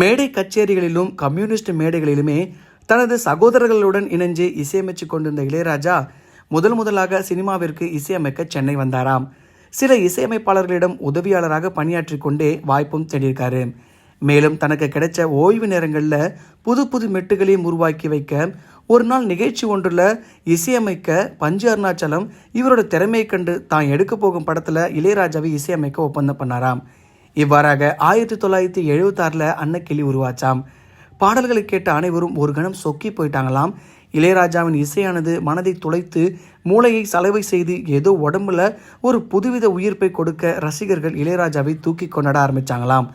மேடை கச்சேரிகளிலும் கம்யூனிஸ்ட் மேடைகளிலுமே தனது சகோதரர்களுடன் இணைஞ்சு இசையமைச்சு கொண்டிருந்த இளையராஜா முதல் முதலாக சினிமாவிற்கு இசையமைக்க சென்னை வந்தாராம். சில இசையமைப்பாளர்களிடம் உதவியாளராக பணியாற்றி கொண்டே வாய்ப்பும் தேடியிருக்காரு. மேலும் தனக்கு கிடைச்ச ஓய்வு நேரங்களில் புது புது மெட்டுகளையும் உருவாக்கி வைக்க ஒரு நாள் நிகழ்ச்சி ஒன்றில் இசையமைக்க பஞ்சு அருணாச்சலம் இவரோட திறமையை கண்டு தான் எடுக்க போகும் படத்தில் இளையராஜாவை இசையமைக்க ஒப்பந்தம் பண்ணாராம். இவ்வாறாக ஆயிரத்தி தொள்ளாயிரத்தி எழுபத்தாறில் அன்னக்கிளி உருவாச்சாம். பாடல்களை கேட்ட அனைவரும் ஒரு கணம் சொக்கி போயிட்டாங்களாம். இளையராஜாவின் இசையானது மனதை துளைத்து மூளையை சலவை செய்து ஏதோ உடம்புல ஒரு புதுவித உயிர்ப்பை கொடுக்க ரசிகர்கள் இளையராஜாவை தூக்கி கொண்டாட ஆரம்பிச்சாங்களாம்.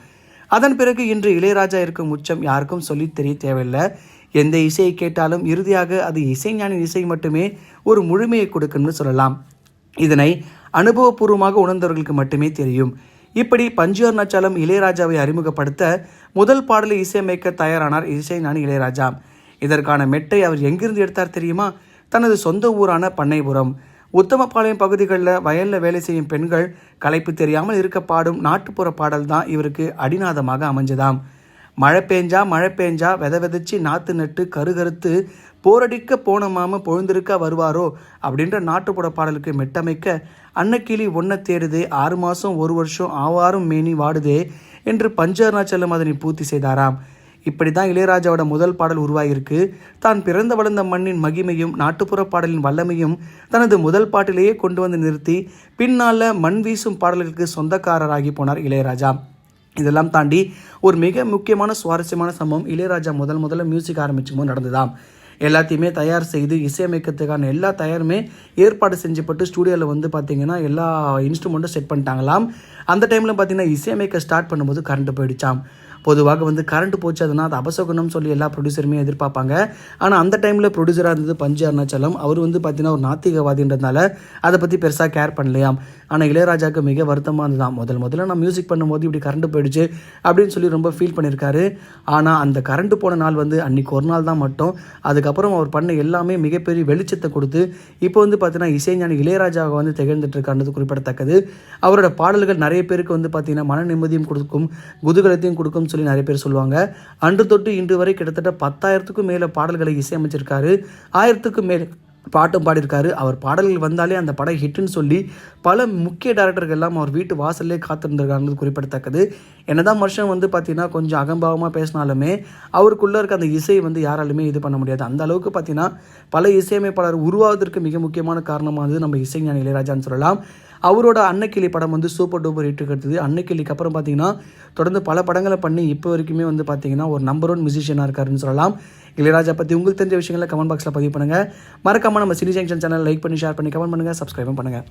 அதன் பிறகு இன்று இளையராஜா இருக்கும் உச்சம் யாருக்கும் சொல்லி தெரிய தேவையில்லை. எந்த இசையை கேட்டாலும் இறுதியாக அது இசைஞானின் இசை மட்டுமே ஒரு முழுமையை கொடுக்கும்னு சொல்லலாம். இதனை அனுபவபூர்வமாக உணர்ந்தவர்களுக்கு மட்டுமே தெரியும். இப்படி பஞ்சியோர் அருணாச்சலம் இளையராஜாவை அறிமுகப்படுத்த முதல் பாடலை இசையமைக்க தயாரானார் இசைஞானி இளையராஜா. இதற்கான மெட்டை அவர் எங்கிருந்து எடுத்தார் தெரியுமா? தனது சொந்த ஊரான பண்ணைபுரம். உத்தமபாளையம் பகுதிகளில் வயலில் வேலை செய்யும் பெண்கள் களைப்பு தெரியாமல் இருக்க பாடும் நாட்டுப்புற பாடல் தான் இவருக்கு அடிநாதமாக அமைஞ்சதாம். மழை பேஞ்சா மழை பேஞ்சா வித விதைச்சி நாற்று நட்டு கருகருத்து போரடிக்க போன மாம பொழுந்திருக்க வருவாரோ அப்படின்ற நாட்டுப்புற பாடலுக்கு மெட்டமைக்க அன்னக்கிளி ஒன்றை தேடுதே ஆறு மாதம் ஒரு வருஷம் ஆவாரும் மேனி வாடுதே என்று பஞ்ச அருணாச்சலம் அதனை பூர்த்தி செய்தாராம். இப்படி தான் இளையராஜாவோட முதல் பாடல் உருவாகியிருக்கு. தான் பிறந்து வளர்ந்த மண்ணின் மகிமையும் நாட்டுப்புற பாடலின் வல்லமையும் தனது முதல் பாட்டிலேயே கொண்டு வந்து நிறுத்தி பின்னால் மண் வீசும் பாடல்களுக்கு சொந்தக்காரராகி போனார் இளையராஜா. இதெல்லாம் தாண்டி ஒரு மிக முக்கியமான சுவாரஸ்யமான சம்பவம் இளையராஜா முதல் முதல்ல மியூசிக் ஆரம்பிச்சும் போது நடந்ததாம். எல்லாத்தையுமே தயார் செய்து இசையமைக்கிறதுக்கான எல்லா தயாருமே ஏற்பாடு செஞ்சுப்பட்டு ஸ்டூடியோவில் வந்து பார்த்தீங்கன்னா எல்லா இன்ஸ்ட்ருமெண்ட்டும் செட் பண்ணிட்டாங்களாம். அந்த டைமில் பார்த்தீங்கன்னா இசையமைக்க ஸ்டார்ட் பண்ணும்போது கரண்ட் போயிடுச்சாம். பொதுவாக வந்து கரண்ட் போச்சு அதுனா அது அபசகுணம் சொல்லி எல்லா ப்ரொடியூசருமே எதிர்பார்ப்பாங்க. ஆனால் அந்த டைமில் ப்ரொடியூசராக இருந்தது பஞ்சு அருணாச்சலம். அவர் வந்து பார்த்தீங்கன்னா ஒரு நாத்திகவாதின்றதுனால அதை பற்றி பெருசாக கேர் பண்ணலையாம். ஆனால் இளையராஜாவுக்கு மிக வருத்தமாக இருந்ததாம் முதல் முதல்ல நான் மியூசிக் பண்ணும்போது இப்படி கரண்ட் போயிடுச்சு அப்படின்னு சொல்லி ரொம்ப ஃபீல் பண்ணியிருக்காரு. ஆனால் அந்த கரண்ட் போன நாள் வந்து அன்னைக்கு ஒரு நாள் தான் மட்டும். அதுக்கப்புறம் அவர் பண்ண எல்லாமே மிகப்பெரிய வெளிச்சத்தை கொடுத்து இப்போ வந்து பார்த்தீங்கன்னா இசைஞானி இளையராஜாவை வந்து திகழ்ந்துட்டு இருக்கான்றது குறிப்பிடத்தக்கது. அவரோட பாடல்கள் நிறைய பேருக்கு வந்து பார்த்தீங்கன்னா மன நிம்மதியும் கொடுக்கும் குதூகலத்தையும் கொடுக்கும். சொல்லி நிறைய பேர் சொல்லுவாங்க. அன்று தொட்டு இன்று வரை கிட்டத்தட்ட பத்தாயிரத்துக்கும் மேலே பாடல்களை இசையமைச்சிருக்காரு. ஆயிரத்துக்கும் மேலே பாட்டும் பாடியிருக்காரு. அவர் பாடல்கள் வந்தாலே அந்த படம் ஹிட்னு சொல்லி பல முக்கிய டேரக்டர்கள் எல்லாம் அவர் வீட்டு வாசல்லே காத்திருந்திருக்காங்கிறது குறிப்பிடத்தக்கது. என்னதான் வருஷம் வந்து பார்த்தீங்கன்னா கொஞ்சம் அகம்பாவமாக பேசினாலுமே அவருக்குள்ளே இருக்க அந்த இசை வந்து யாராலுமே இது பண்ண முடியாது. அந்த அளவுக்கு பார்த்தீங்கன்னா பல இசையமைப்பாளர் உருவாவதற்கு மிக முக்கியமான காரணமானது நம்ம இசைஞானி இளையராஜான்னு சொல்லலாம். அவரோட அன்னக்கிளி படம் வந்து சூப்பர் டூப்பர் ஹிட் கிடைத்தது அன்னக்கிளிக்கு அப்புறம் பார்த்தீங்கன்னா தொடர்ந்து பல படங்களை பண்ணி இப்போ வரைக்குமே வந்து பார்த்தீங்கன்னா ஒரு நம்பர் ஒன் மியூசிஷியனாக இருக்காருன்னு சொல்லலாம். இளையராஜா பற்றி உங்களுக்கு தெரிஞ்ச விஷயங்களை கமெண்ட் பாக்ஸில் பதிவு பண்ணுங்கள் மறக்காமல் நம்ம சினி ஜங்ஷன் சேனல் லைக் பண்ணி ஷேர் பண்ணி கமெண்ட் பண்ணுங்கள் சப்ஸ்கிரைபும் பண்ணுங்கள்